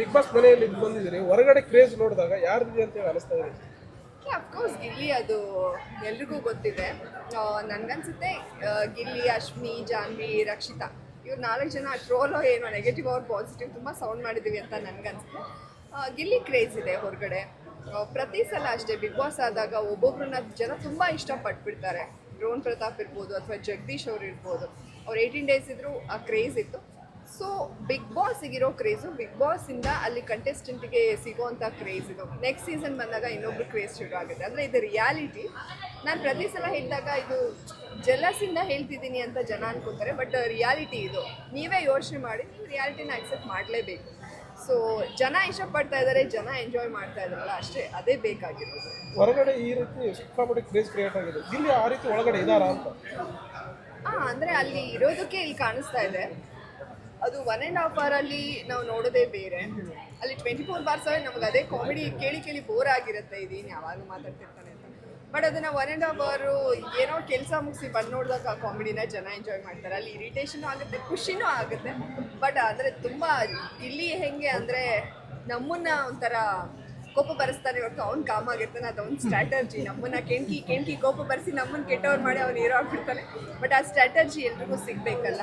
Big boss ಮನೆಯಲ್ಲಿ ಇದು ಹೊರಗಡೆ ಕ್ರೇಜ್ ನೋಡಿದಾಗ ಯಾರಿದೆ ಅಂತ ಹೇಳಿ ಅನಿಸ್ತಾ ಇದೆ ಗಿಲ್ಲಿ ಅದು ಎಲ್ರಿಗೂ ಗೊತ್ತಿದೆ. ನನಗನ್ಸುತ್ತೆ ಗಿಲ್ಲಿ, ಅಶ್ವಿನಿ, ಜಾನ್ವಿ, ರಕ್ಷಿತಾ, ಇವ್ರು ನಾಲ್ಕು ಜನ ಟ್ರೋಲೋ ಏನೋ ನೆಗೆಟಿವ್ ಅವ್ರ ಪಾಸಿಟಿವ್ ತುಂಬ ಸೌಂಡ್ ಮಾಡಿದ್ದೀವಿ ಅಂತ ನನಗನ್ಸುತ್ತೆ ಗಿಲ್ಲಿ ಕ್ರೇಜ್ ಇದೆ ಹೊರಗಡೆ. ಪ್ರತಿ ಸಲ ಅಷ್ಟೇ ಬಿಗ್ ಬಾಸ್ ಆದಾಗ ಒಬ್ಬೊಬ್ರನ್ನ ಜನ ತುಂಬ ಇಷ್ಟಪಟ್ಬಿಡ್ತಾರೆ. ಡ್ರೋನ್ ಪ್ರತಾಪ್ ಇರ್ಬೋದು ಅಥವಾ ಜಗದೀಶ್ ಅವ್ರು ಇರ್ಬೋದು. ಅವ್ರು ಏಯ್ಟೀನ್ ಡೇಸ್ ಇದ್ದರೂ ಆ ಕ್ರೇಜ್ ಇತ್ತು. ಸೊ ಬಿಗ್ ಬಾಸ್ಗಿರೋ ಕ್ರೇಜು ಬಿಗ್ ಬಾಸಿಂದ ಅಲ್ಲಿ ಕಂಟೆಸ್ಟೆಂಟ್ಗೆ ಸಿಗೋವಂಥ ಕ್ರೇಜ್ ಇದು. ನೆಕ್ಸ್ಟ್ ಸೀಸನ್ ಬಂದಾಗ ಇನ್ನೊಬ್ರು ಕ್ರೇಜ್ ಶುರು ಆಗುತ್ತೆ. ಅಂದರೆ ಇದು ರಿಯಾಲಿಟಿ ನಾನು ಪ್ರತಿ ಸಲ ಹೇಳಿದಾಗ ಇದು ಜಲಸಿಂದ ಹೇಳ್ತಿದ್ದೀನಿ ಅಂತ ಜನ ಅನ್ಕೋತಾರೆ ಬಟ್ ರಿಯಾಲಿಟಿ ಇದು. ನೀವೇ ಯೋಚನೆ ಮಾಡಿ ನೀವು ರಿಯಾಲಿಟಿನ ಅಕ್ಸೆಪ್ಟ್ ಮಾಡಲೇಬೇಕು. ಸೊ ಜನ ಇಷ್ಟಪಡ್ತಾ ಇದ್ದಾರೆ ಜನ ಎಂಜಾಯ್ ಮಾಡ್ತಾ ಇದ್ದಾರಲ್ಲ ಅಷ್ಟೇ ಅದೇ ಬೇಕಾಗಿರೋದು. ಹೊರಗಡೆ ಈ ರೀತಿ ಸಿಕ್ಕಾಪಟ್ಟೆ ಕ್ರೇಜ್ ಕ್ರಿಯೇಟ್ ಆಗಿದೆ. ಇಲ್ಲಿ ಆ ರೀತಿ ಒಳಗಡೆ ಇದಾರಾ ಅಂತ? ಹಾಂ ಅಂದರೆ ಅಲ್ಲಿ ಇರೋದಕ್ಕೆ ಇಲ್ಲಿ ಕಾಣಿಸ್ತಾ ಇದೆ. ಅದು ಒನ್ ಆ್ಯಂಡ್ ಹಾಫ್ ಅಲ್ಲಿ ನಾವು ನೋಡೋದೇ ಬೇರೆ. ಅಲ್ಲಿ ಟ್ವೆಂಟಿ ಫೋರ್ ಬಾರ್ಸ್ ನಮ್ಗೆ ಅದೇ ಕಾಮಿಡಿ ಕೇಳಿ ಕೇಳಿ ಬೋರ್ ಆಗಿರುತ್ತೆ. ಇದೇನು ಯಾವಾಗ ಮಾತಾಡ್ತಿರ್ತಾನೆ ಅಂತ. ಬಟ್ ಅದನ್ನು ಒನ್ ಆ್ಯಂಡ್ ಹಾಫ್ ಅವರು ಏನೋ ಕೆಲಸ ಮುಗಿಸಿ ಬಂದು ನೋಡಿದಾಗ ಆ ಕಾಮಿಡಿನ ಜನ ಎಂಜಾಯ್ ಮಾಡ್ತಾರೆ. ಅಲ್ಲಿ ಇರಿಟೇಷನು ಆಗುತ್ತೆ, ಖುಷಿನೂ ಆಗುತ್ತೆ. ಬಟ್ ಅಂದರೆ ತುಂಬ ಇಲ್ಲಿ ಹೆಂಗೆ ಅಂದರೆ ನಮ್ಮನ್ನ ಒಂಥರ ಕೋಪ ಬರೆಸ್ತಾನೆ ಇವತ್ತು ಅವ್ನು ಕಾಮ್ ಆಗಿರ್ತಾನೆ, ಅದು ಅವ್ನ ಸ್ಟ್ರಾಟರ್ಜಿ ನಮ್ಮನ್ನ ಕೆಂಕಿ ಕೆಂಕಿ ಕೋಪ ಬರೆಸಿ ನಮ್ಮನ್ನ ಕೆಟ್ಟವ್ರು ಮಾಡಿ ಅವ್ನು ಹೀರೋ ಆಗ್ಬಿಡ್ತಾನೆ. ಬಟ್ ಆ ಸ್ಟ್ರಾಟರ್ಜಿ ಎಲ್ರಿಗೂ ಸಿಗ್ಬೇಕಲ್ಲ.